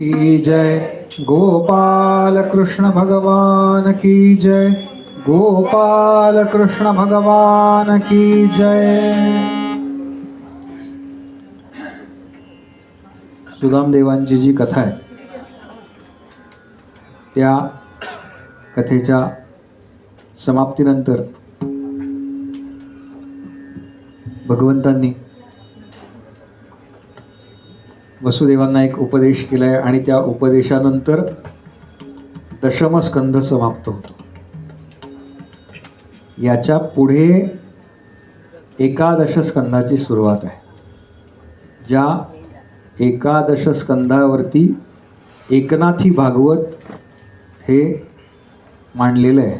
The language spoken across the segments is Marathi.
की जय गोपाल कृष्ण भगवान की जय। गोपाल कृष्ण भगवान की जय। सुदाम देवांची जी कथा आहे त्या कथेच्या समाप्तीनंतर भगवंतांनी वसुदेवांना एक उपदेश केला आहे आणि त्या उपदेशानंतर दशमस्कंध समाप्त होतो. याच्यापुढे एकादश स्कंदाची सुरुवात आहे ज्या एकादश स्कंदावरती एकनाथी भागवत हे मांडलेलं आहे.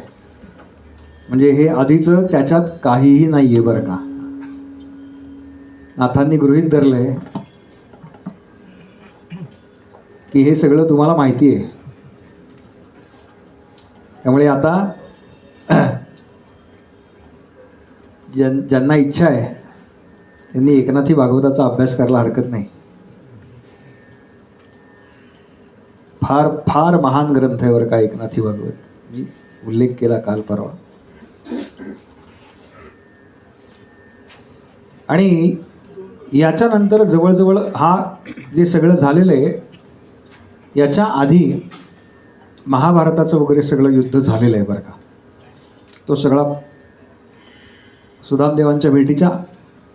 म्हणजे हे आधीचं त्याच्यात काहीही नाही आहे बरं का. नाथांनी गृहीत धरलं आहे की हे सगळं तुम्हाला माहिती आहे. त्यामुळे आता ज्यां ज्यांना इच्छा आहे त्यांनी एकनाथी भागवताचा अभ्यास करायला हरकत नाही. फार फार महान ग्रंथ आहे बरं का एकनाथी भागवत. मी उल्लेख केला काल परवा. आणि याच्यानंतर जवळजवळ हा जे सगळं झालेलं आहे याच्या आधी महाभारताचं वगैरे सगळं युद्ध झालेलं आहे बरं का. तो सगळा सुदामदेवांच्या भेटीच्या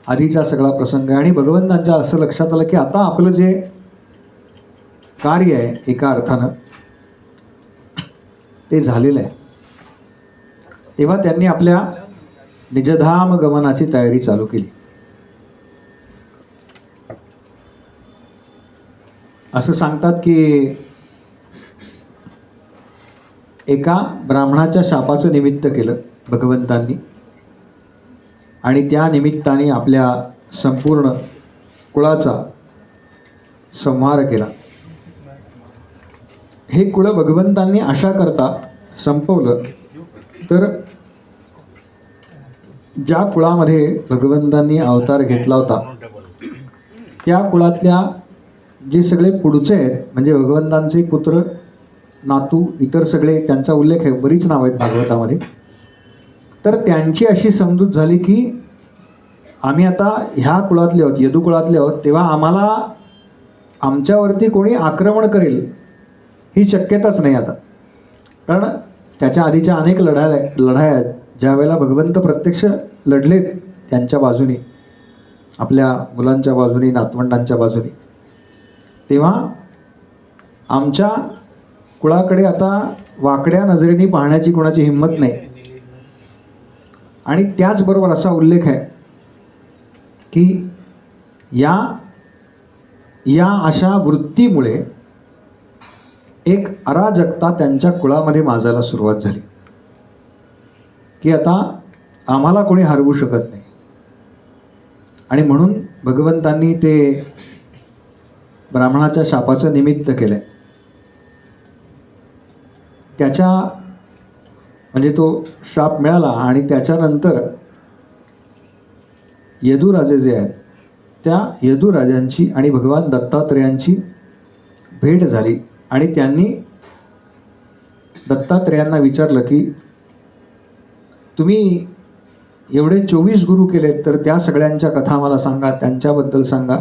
आधीचा सगळा प्रसंग आहे. आणि भगवंतांच्या असं लक्षात आलं की आता आपलं जे कार्य आहे एका अर्थानं ते झालेलं आहे. तेव्हा त्यांनी आपल्या निजधाम गमनाची तयारी चालू केली. असं सांगतात की एका ब्राह्मणाच्या शापाचं निमित्त केलं भगवंतांनी. आणि त्या निमित्ताने आपल्या संपूर्ण कुळाचा संहार केला. हे कुळ भगवंतांनी अशा करता संपवलं. तर ज्या कुळामध्ये भगवंतांनी अवतार घेतला होता त्या कुळातल्या जे सगळे पुढचे आहेत म्हणजे भगवंतांचे पुत्र नातू इतर सगळे त्यांचा उल्लेख आहे बरीच नावं आहेत भागवतामध्ये. तर त्यांची अशी समजूत झाली की आम्ही आता ह्या कुळातले आहोत यदू कुळातले आहोत तेव्हा आम्हाला आमच्यावरती कोणी आक्रमण करेल ही शक्यताच नाही आता. कारण त्याच्या आधीच्या अनेक लढाया लढाया आहेत ज्या वेळेला भगवंत प्रत्यक्ष लढलेत त्यांच्या बाजूने आपल्या मुलांच्या बाजूने नातवंडांच्या बाजूने. तेव्हा आमच्या कुळाकडे आता वाकड्या नजरेने पाहण्याची कोणाची हिंमत नाही. आणि त्याचबरोबर असा उल्लेख आहे की या या अशा वृत्तीमुळे एक अराजकता त्यांच्या कुळामध्ये माजायला सुरुवात झाली. की आता आम्हाला कोणी हरवू शकत नाही. आणि म्हणून भगवंतांनी ते ब्राह्मणाच्या शापाचं निमित्त केलं आहे त्याच्या म्हणजे तो शाप मिळाला आणि त्याच्यानंतर यदुराजे जे आहेत त्या यदुराजांची आणि भगवान दत्तात्रेयांची भेट झाली आणि त्यांनी दत्तात्रेयांना विचारलं की तुम्ही एवढे चोवीस गुरु केलेत तर त्या सगळ्यांच्या कथा मला सांगा त्यांच्याबद्दल सांगा.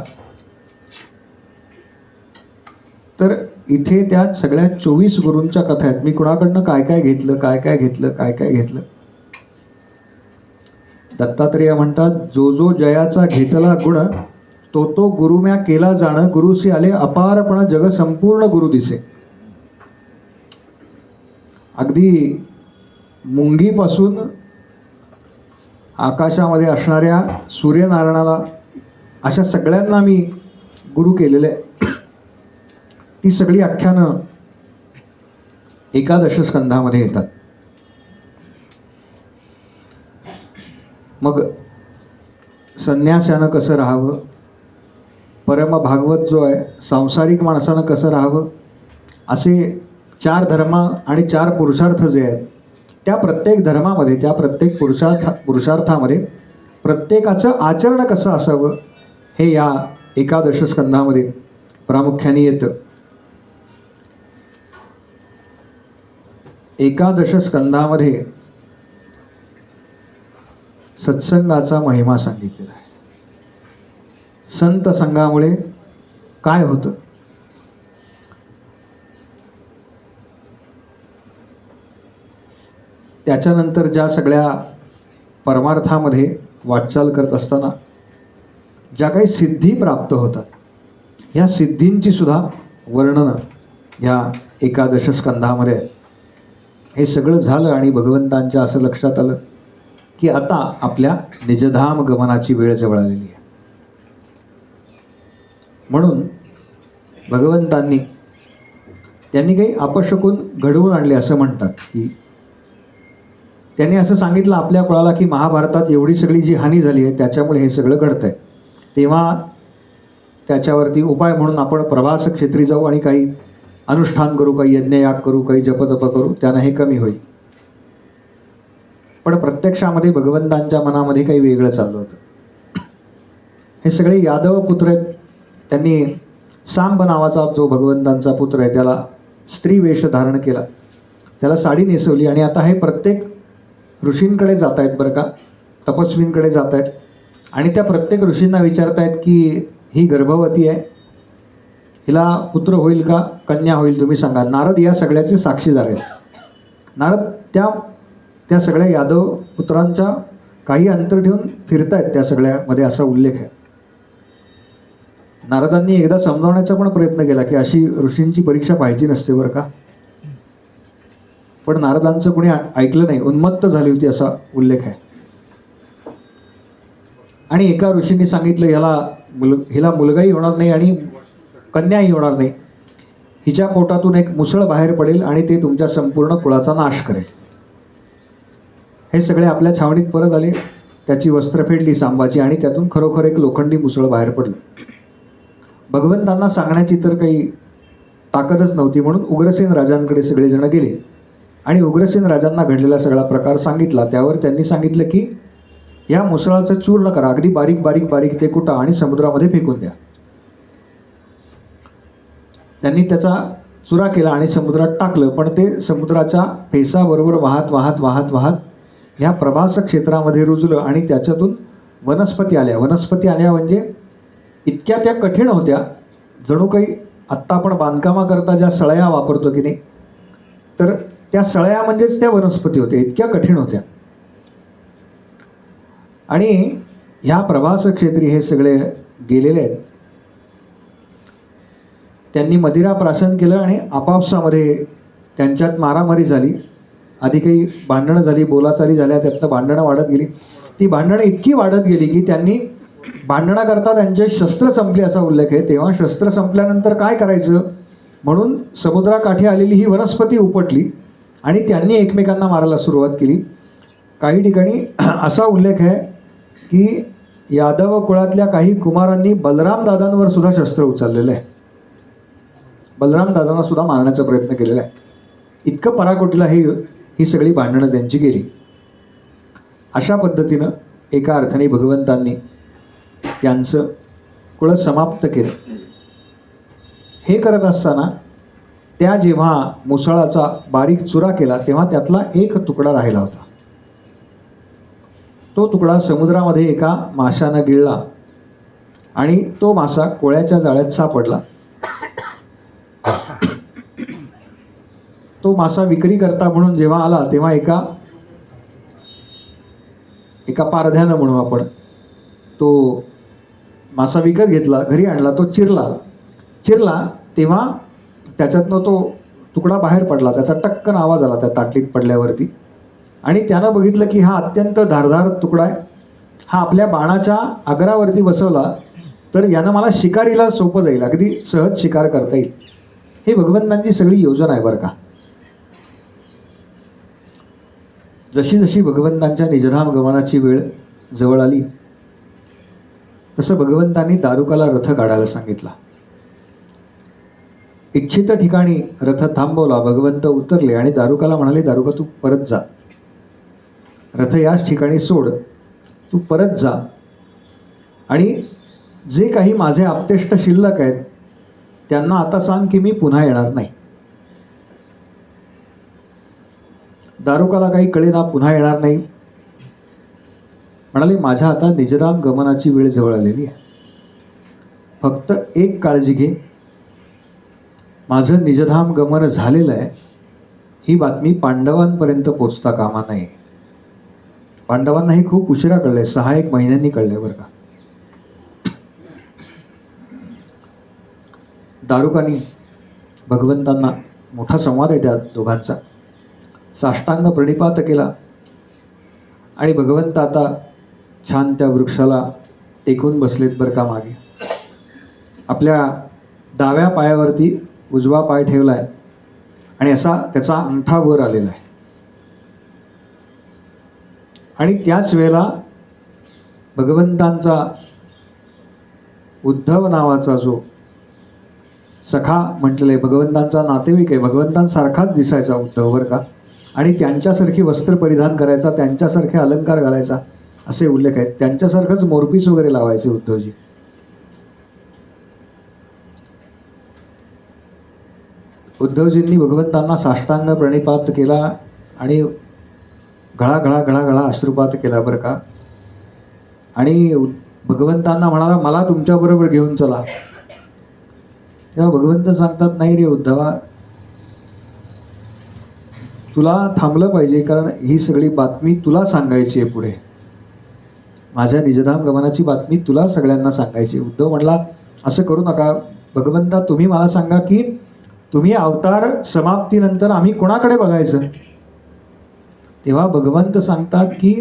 तर इथे त्या सगळ्या चोवीस गुरूंच्या कथा आहेत. मी कुणाकडनं काय काय घेतलं काय काय घेतलं काय काय घेतलं? दत्तात्रेय म्हणतात जो जो जयाचा घेतला गुण तो तो गुरुम्या केला जाणं गुरुशी आले अपारपण जग संपूर्ण गुरु दिसे. अगदी मुंगीपासून आकाशामध्ये असणाऱ्या सूर्यनारायणाला अशा सगळ्यांना मी गुरु केलेले आहे ती सगळी आख्यानं एकादश स्कंधामध्ये येतात. मग संन्यासानं कसं राहावं? परम भागवत जो आहे सांसारिक माणसानं कसं राहावं? असे चार धर्म आणि चार पुरुषार्थ जे आहेत त्या प्रत्येक धर्मामध्ये त्या प्रत्येक पुरुषार्थ पुरुषार्थामध्ये प्रत्येकाचं आचरण कसं असावं हे या एकादश स्कंधामध्ये प्रामुख्याने येतं. एकादश स्कंधामध्ये सत्संगाचा महिमा सांगितलेला आहे. संत संघामुळे काय होतं? त्याच्यानंतर ज्या सगळ्या परमार्थामध्ये वाटचाल करत असताना ज्या काही सिद्धी प्राप्त होतात ह्या सिद्धींची सुद्धा वर्णनं ह्या एकादश स्कंधामध्ये आहेत. हे सगळं झालं आणि भगवंतांच्या असं लक्षात आलं की आता आपल्या निजधाम गमनाची वेळ जवळ आलेली आहे. म्हणून भगवंतांनी त्यांनी काही अपशकून घडवून आणले असं म्हणतात की त्यांनी असं सांगितलं आपल्या कुळाला की महाभारतात एवढी सगळी जी हानी झाली आहे त्याच्यामुळे हे सगळं घडतं आहे तेव्हा त्याच्यावरती उपाय म्हणून आपण प्रवास क्षेत्री जाऊ आणि काही अनुष्ठान करू काही यज्ञयाग करू काही जपतप करू त्यानं हे कमी होईल. पण प्रत्यक्षामध्ये भगवंतांच्या मनामध्ये काही वेगळं चाललं होतं. हे सगळे यादव पुत्र आहेत. त्यांनी सांब नावाचा जो भगवंतांचा पुत्र आहे त्याला स्त्री वेश धारण केला. त्याला साडी नेसवली आणि आता हे प्रत्येक ऋषींकडे जात आहेत बरं का तपस्वींकडे जात आहेत आणि त्या प्रत्येक ऋषींना विचारतायत की ही गर्भवती आहे हिला पुत्र होईल का कन्या होईल तुम्ही सांगा. नारद या सगळ्याचे साक्षीदार आहेत. नारद त्या त्या सगळ्या यादव पुत्रांच्या काही अंतर ठेवून फिरतायत त्या सगळ्यामध्ये असा उल्लेख आहे. नारदांनी एकदा समजावण्याचा पण प्रयत्न केला की अशी ऋषींची परीक्षा पाहिजे नसते बरं का. पण नारदांचं कोणी ऐकलं नाही. उन्मत्त झाली होती असा उल्लेख आहे. आणि एका ऋषींनी सांगितलं ह्याला मुल हिला मुलगाही होणार नाही आणि कन्याही होणार नाही. हिच्या पोटातून एक मुसळ बाहेर पडेल आणि ते तुमच्या संपूर्ण कुळाचा नाश करेल. हे सगळे आपल्या छावणीत परत आले. त्याची वस्त्र फेडली सांबाची आणि त्यातून खरोखर एक लोखंडी मुसळ बाहेर पडली. भगवंतांना सांगण्याची तर काही ताकदच नव्हती म्हणून उग्रसेन राजांकडे सगळेजण गेले. आणि उग्रसेन राजांना घडलेला सगळा प्रकार सांगितला. त्यावर त्यांनी सांगितलं की या मुसळाचं चूर्ण करा. अगदी बारीक बारीक बारीक ते कुटा आणि समुद्रामध्ये फेकून द्या. त्यांनी त्याचा चुरा केला आणि समुद्रात टाकलं. पण ते समुद्राच्या फेसाबरोबर वाहत वाहत वाहत वाहत ह्या प्रभास क्षेत्रामध्ये रुजलं आणि त्याच्यातून वनस्पती आल्या. वनस्पती आल्या म्हणजे इतक्या त्या कठीण होत्या. जणू काही आत्ता आपण बांधकामाकरता ज्या सळया वापरतो की नाही तर त्या सळया म्हणजेच त्या वनस्पती होत्या. इतक्या कठीण होत्या. आणि ह्या प्रभास क्षेत्री हे सगळे गेलेले आहेत. त्यांनी मदिरा प्राशन केलं आणि आपापसामध्ये त्यांच्यात मारामारी झाली. आधी काही भांडणं झाली बोलाचाली झाल्या त्यातनं भांडणं वाढत गेली. ती भांडणं इतकी वाढत गेली की त्यांनी भांडणाकरता त्यांचे शस्त्र संपले असा उल्लेख आहे. तेव्हा शस्त्र संपल्यानंतर काय करायचं? म्हणून समुद्राकाठी आलेली ही वनस्पती उपटली आणि त्यांनी एकमेकांना मारायला सुरुवात केली. काही ठिकाणी असा उल्लेख आहे की यादव कुळातल्या काही कुमारांनी बलराम दादांवर सुद्धा शस्त्र उचललेलं आहे. बलराम दादांना सुद्धा मारण्याचा प्रयत्न केलेला आहे. इतकं पराकोटीला ही ही सगळी भांडणं त्यांची गेली. अशा पद्धतीनं एका अर्थाने भगवंतांनी त्यांचं कुळ समाप्त केलं. हे करत असताना त्या जेव्हा मुसळाचा बारीक चुरा केला तेव्हा त्यातला एक तुकडा राहिला होता. तो तुकडा समुद्रामध्ये एका माशानं गिळला आणि तो मासा कोळ्याच्या जाळ्यात सापडला. तो मासा विक्री करता म्हणून जेव्हा आला तेव्हा एका एका पारध्यानं म्हणू आपण तो मासा विकत घेतला घरी आणला तो चिरला. चिरला तेव्हा त्याच्यातनं तो तुकडा बाहेर पडला त्याचा टक्कन आवाज आला त्या ताटलीत पडल्यावरती. आणि त्यानं बघितलं की हा अत्यंत धारधार तुकडा आहे. हा आपल्या बाणाच्या आगरावरती बसवला तर यानं मला शिकारीला सोपं जाईल. अगदी सहज शिकार करता येईल. हे भगवंतांची सगळी योजना आहे बरं का. जशी जशी भगवंतांच्या निजधाम गमनाची वेळ जवळ आली तसं भगवंतांनी दारुकाला रथ काढायला सांगितला. इच्छित ठिकाणी रथ थांबवला भगवंत उतरले आणि दारुकाला म्हणाले दारुका तू परत जा. रथ याच ठिकाणी सोड. तू परत जा. आणि जे काही माझे आपतेष्ट शिल्लक आहेत त्यांना आता सांग की मी पुन्हा येणार नाही. दारुकाला काही कळेना पुन्हा येणार नाही. म्हणाले माझ्या आता निजधाम गमनाची वेळ जवळ आलेली आहे. फक्त एक काळजी घे. माझं निजधाम गमन झालेलं आहे. ही बातमी पांडवांपर्यंत पोचता कामा नये. पांडवांनाही खूप उशिरा कळलंय सहा एक महिन्यांनी कळलंय बरं का. दारुकानी भगवंतांना मोठा संवाद आहे त्या दोघांचा. साष्टांग प्रणिपात केला. आणि भगवंत आता छान त्या वृक्षाला टेकून बसलेत बरं का मागे. आपल्या डाव्या पायावरती उजवा पाय ठेवला आहे आणि असा त्याचा अंगठा वर आलेला आहे. आणि त्याच वेळेला भगवंतांचा उद्धव नावाचा जो सखा म्हटलेला आहे भगवंतांचा नातेवाईक आहे भगवंतांसारखाच दिसायचा उद्धव बरं का? आणि त्यांच्यासारखी वस्त्र परिधान करायचा त्यांच्यासारखे अलंकार घालायचा असे उल्लेख आहेत. त्यांच्यासारखंच मोरपीस वगैरे लावायचे उद्धवजी. उद्धवजींनी भगवंतांना साष्टांग प्रणिपात केला आणि घळा घळा घळा घळा अश्रुपात केला बरं का. आणि भगवंतांना म्हणाला मला तुमच्याबरोबर घेऊन चला. तेव्हा भगवंत सांगतात नाही रे उद्धवा तुला थांबलं पाहिजे कारण ही सगळी बातमी तुला सांगायची आहे पुढे. माझ्या निजधाम गमनाची बातमी तुला सगळ्यांना सांगायची उद्धव म्हणला असं करू नका. भगवंता तुम्ही मला सांगा की तुम्ही अवतार समाप्तीनंतर आम्ही कोणाकडे बघायचं? तेव्हा भगवंत सांगतात की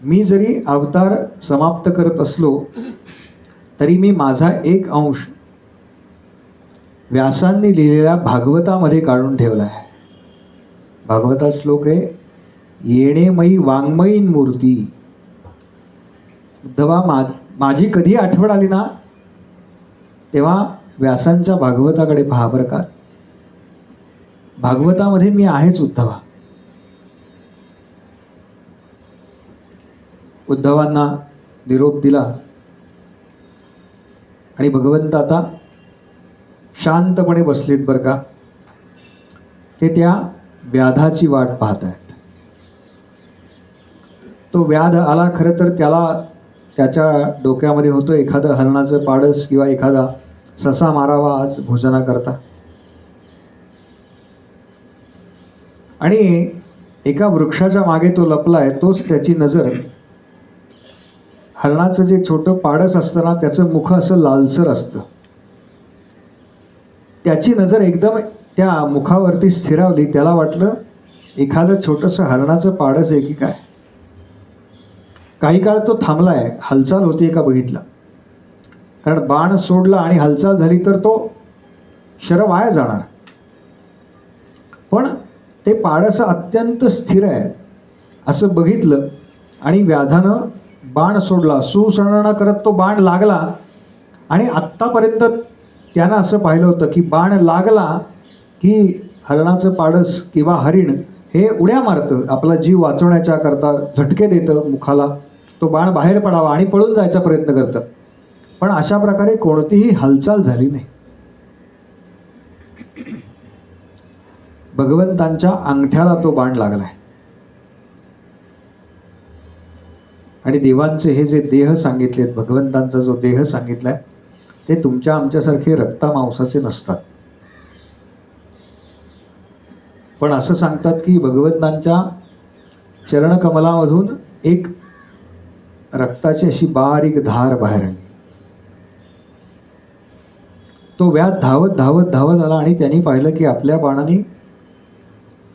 मी जरी अवतार समाप्त करत असलो तरी मी माझा एक अंश व्यासांनी लिहिलेल्या भागवतामध्ये काढून ठेवला आहे. भागवतात श्लोक आहे येणेमयी वाङ्मयीन मूर्ती. उद्धवा मा माझी कधी आठवण आली ना? तेव्हा व्यासांच्या भागवताकडे पहा बरं का. भागवतामध्ये मी आहेच उद्धवा. उद्धवांना निरोप दिला. आणि भगवंत आता शांतपणे बसलेत बरं का. ते त्या व्याधाची वाट पाहत आहेत तो व्याध आला खरं तर त्याला त्याच्या डोक्यामध्ये होतं एखादं हरणाचं पाडस किंवा एखादा ससा मारावा आज भोजनाकरता आणि एका वृक्षाच्या मागे तो लपलाय तोच त्याची नजर. हरणाचं जे छोटं पाडस असतं ना त्याचं मुख असं लालसर असतं. त्याची नजर एकदम त्या मुखावरती स्थिरावली त्याला वाटलं एखादं छोटंसं हरणाचं पाडच आहे की काय? काही काळ तो थांबलाय हालचाल होती का बघितला कारण बाण सोडला आणि हालचाल झाली तर तो शर वाया जाणार. पण ते पाडस अत्यंत स्थिर आहे असं बघितलं आणि व्याधानं बाण सोडला. सुसरणं करत तो बाण लागला आणि आत्तापर्यंत त्यानं असं पाहिलं होतं की बाण लागला की हरणाचं पाडस किंवा हरिण हे उड्या मारतं आपला जीव वाचवण्याच्या करता झटके देतं मुखाला. तो बाण बाहेर पडावा आणि पळून जायचा प्रयत्न करतं. पण अशा प्रकारे कोणतीही हालचाल झाली नाही. भगवंतांच्या अंगठ्याला तो बाण लागलाय. आणि देवांचे हे जे देह सांगितलेत भगवंतांचा जो देह सांगितलाय ते तुमच्या आमच्यासारखे रक्ता मांसाचे नसतात. पण असं सांगतात की भगवंतांच्या चरणकमलामधून एक रक्ताची अशी बारीक धार बाहेर आली. तो व्याध धावत धावत धावत आला आणि त्यांनी पाहिलं की आपल्या बाणाने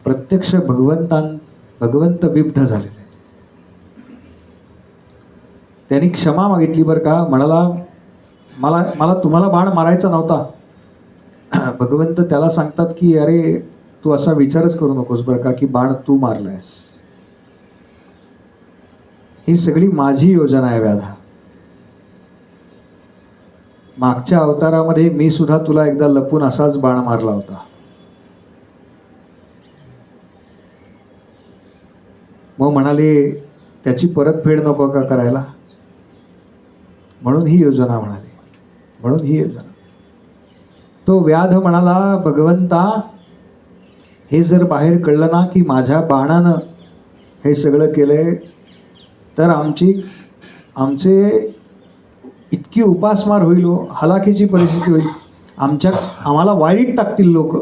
प्रत्यक्ष भगवंतां भगवंत बिब्ध झाले. त्यांनी क्षमा मागितली बरं का म्हणाला मला मला तुम्हाला बाण मारायचा नव्हता. भगवंत त्याला सांगतात की अरे तू असा विचारच करू नकोस बरं का की बाण तू मारलायस. ही सगळी माझी योजना आहे व्याधा. मागच्या अवतारामध्ये मी सुद्धा तुला एकदा लपून असाच बाण मारला होता. मग म्हणाले त्याची परतफेड नको का करायला? म्हणून ही योजना म्हणाली. म्हणून ही योजना. तो व्याध म्हणाला भगवंता हे जर बाहेर कळलं ना की माझ्या बाणानं हे सगळं केलं आहे तर आमची आमचे इतकी उपासमार होईल हो हलाखीची परिस्थिती होईल. आमच्या आम्हाला वाईट टाकतील लोक.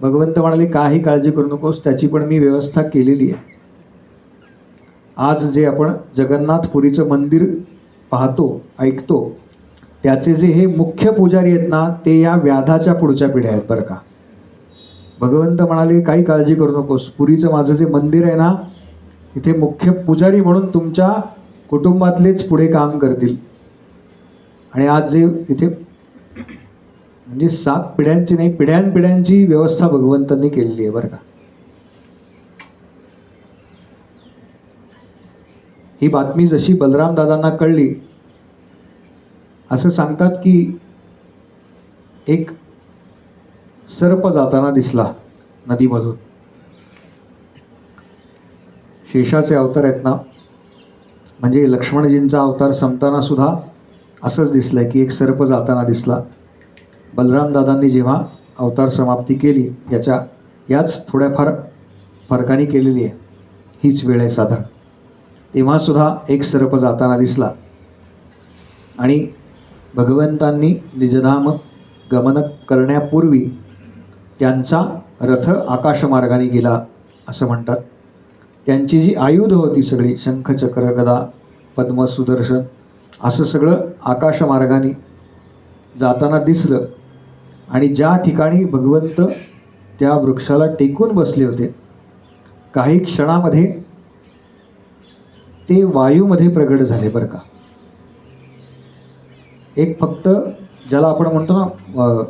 भगवंत म्हणाले काही काळजी करू नकोस त्याची पण मी व्यवस्था केलेली आहे. आज जे आपण जगन्नाथपुरीचं मंदिर पाहतो ऐकतो त्याचे जे हे मुख्य पुजारी आहेत ना ते या व्याधाच्या पुढच्या पिढ्या आहेत बरं का. भगवंत म्हणाले काही काळजी करू नकोस. पुरीचं माझं जे मंदिर आहे ना इथे मुख्य पुजारी म्हणून तुमच्या कुटुंबातलेच पुढे काम करतील. आणि आज जे इथे म्हणजे सात पिढ्यांची नाही पिढ्यानपिढ्यांची व्यवस्था भगवंतांनी केलेली आहे बरं का. ही बातमी जशी बलराम दादांना कळली असं सांगतात की एक सर्प जाताना दिसला नदीमधून. शेषाचे अवतार आहेत ना? म्हणजे लक्ष्मणजींचा अवतार संपताना सुद्धा असंच दिसलंय की एक सर्प जाताना दिसला. बलरामदादांनी जेव्हा अवतार समाप्ती केली याच्या याच थोड्याफार फरकाने केलेली आहे. हीच वेळ आहे साधारण. तेव्हासुद्धा एक सर्प जाताना दिसला. आणि भगवंतांनी निजधाम गमन करण्यापूर्वी त्यांचा रथ आकाशमार्गाने गेला असं म्हणतात. त्यांची जी आयुध होती सगळी शंखचक्र गदा पद्म सुदर्शन असं सगळं आकाशमार्गाने जाताना दिसलं. आणि ज्या ठिकाणी भगवंत त्या वृक्षाला टेकून बसले होते काही क्षणामध्ये ते वायूमध्ये प्रगट झाले बरं का. एक फक्त ज्याला आपण म्हणतो ना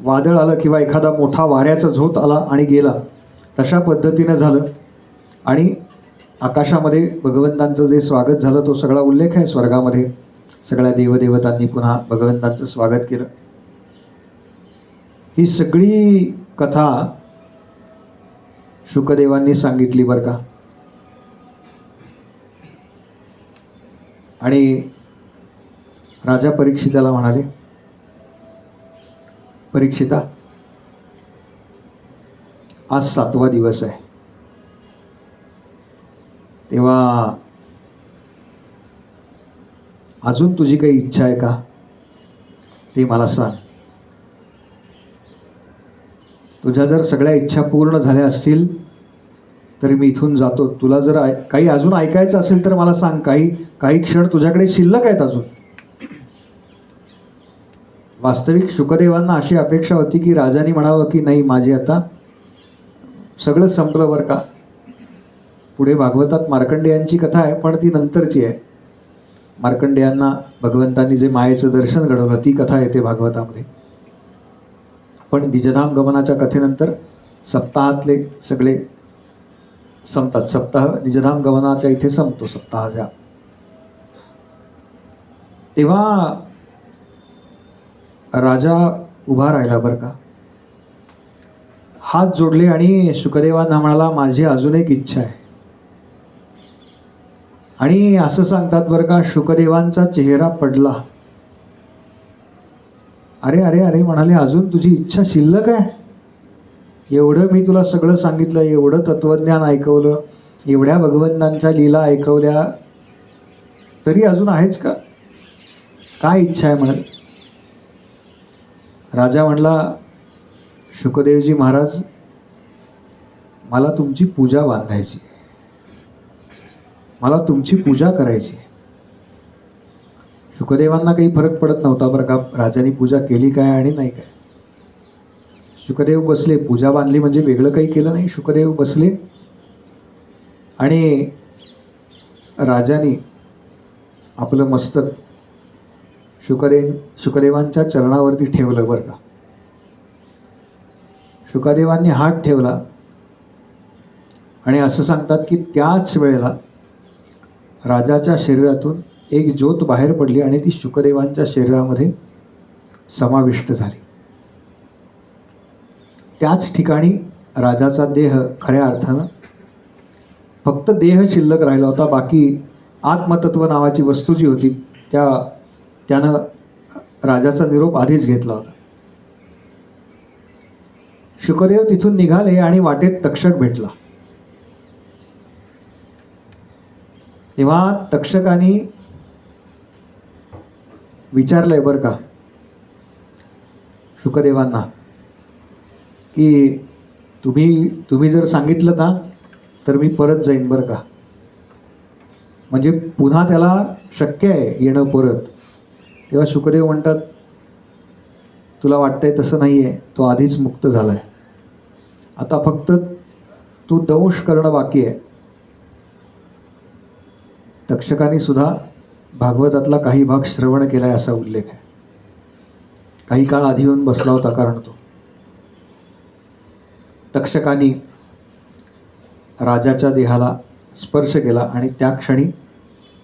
वादळ आलं किंवा एखादा मोठा वाऱ्याचा झोत आला आणि गेला तशा पद्धतीनं झालं. आणि आकाशामध्ये भगवंतांचं जे स्वागत झालं तो सगळा उल्लेख आहे स्वर्गामध्ये. सगळ्या देवदेवतांनी पुन्हा भगवंतांचं स्वागत केलं. ही सगळी कथा शुकदेवांनी सांगितली बरं का. आणि राजा परीक्षिताला म्हणाले परीक्षिता आज सातवा दिवस आहे. तेव्हा अजून तुझी काही इच्छा आहे का? ते मला सांग. तुझ्या जर सगळ्या इच्छा पूर्ण झाल्या असतील तर मी इथून जातो. तुला जर ऐ- काही अजून ऐकायचं असेल तर मला सांग. काही काही क्षण तुझ्याकडे शिल्लक आहेत अजून. वास्तविक शुकदेवांना अशी अपेक्षा होती की राजाने म्हणावं की नाही माझी आता सगळं संपलं बरं का? पुढे भागवतात मार्कंडेयांची कथा आहे पण ती नंतरची आहे. मार्कंडेयांना भगवंतांनी जे मायेचं दर्शन घडवलं ती कथा येते भागवतामध्ये. पण द्विजधाम गमनाच्या कथेनंतर सप्ताहातले सगळे संपतात. सप्ताह निजधाम गमनाच्या इथे संपतो सप्ताहाच्या. तेव्हा राजा उभा राहिला बरं का? हात जोडले आणि शुकदेवांना म्हणाला माझी अजून एक इच्छा आहे. आणि असं सांगतात बरं का शुकदेवांचा चेहरा पडला. अरे अरे अरे म्हणाले अजून तुझी इच्छा शिल्लक आहे? एवढं मी तुला सगळं सांगितलं एवढं तत्वज्ञान ऐकवलं एवढ्या भगवंतांच्या लीला ऐकवल्या तरी अजून आहेच का? काय इच्छा आहे म्हणाल राजा म्हणला शुकदेवजी महाराज मला तुमची पूजा बांधायची. मला तुमची पूजा करायची. शुकदेवांना काही फरक पडत नव्हता बरं का राजाने पूजा केली काय आणि नाही काय. शुकदेव बसले पूजा बांधली म्हणजे वेगळं काही केलं नाही. शुकदेव बसले आणि राजाने आपलं मस्तक शुकदेव शुकदेवांच्या चरणावरती ठेवलं बरं का. शुकादेवांनी हात ठेवला. आणि असं सांगतात की त्याच वेळेला राजाच्या शरीरातून एक ज्योत बाहेर पडली आणि ती शुकदेवांच्या शरीरामध्ये समाविष्ट झाली. त्याच ठिकाणी राजाचा देह खऱ्या अर्थानं फक्त देह शिल्लक राहिला होता. बाकी आत्मतत्व नावाची वस्तू जी होती त्या त्यानं राजाचा निरोप आधीच घेतला होता. शुकदेव तिथून निघाले आणि वाटेत तक्षक भेटला. तेव्हा तक्षकाने विचारलंय बरं का शुकदेवांना की तुम्ही तुम्ही जर सांगितलं ना तर मी परत जाईन बरं का. म्हणजे पुन्हा त्याला शक्य आहे येणं परत. तेव्हा शुकदेव म्हणतात तुला वाटतंय तसं नाही आहे तो आधीच मुक्त झाला आहे आता फक्त तू दंश करणं बाकी आहे. तक्षकाने सुद्धा भागवतातला काही भाग श्रवण केला आहे असा उल्लेख आहे. काही काळ आधी येऊन बसला होता कारण तो. तक्षकानी राजाच्या देहाला स्पर्श केला आणि त्या क्षणी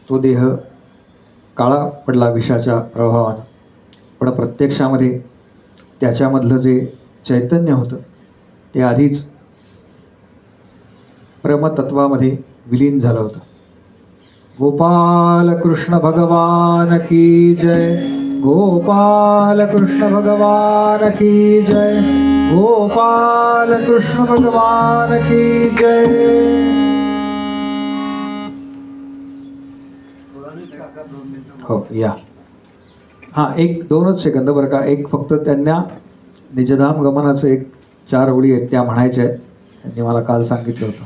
तो देह काळा पडला विषाच्या प्रभावानं पण प्रत्यक्षामध्ये त्याच्यामधलं जे चैतन्य होतं ते आधीच परमतत्वामध्ये विलीन झालं होतं. गोपाल कृष्ण भगवान की जय. गोपाल कृष्ण भगवान की जय. गोपाल कृष्ण भगवान की जय. हो या हां एक दोनच सेकंद बरं का. एक फक्त त्यांना निजधाम गमनाचं एक चार ओळी आहेत त्या म्हणायच्या आहेत. त्यांनी मला काल सांगितलं होतं.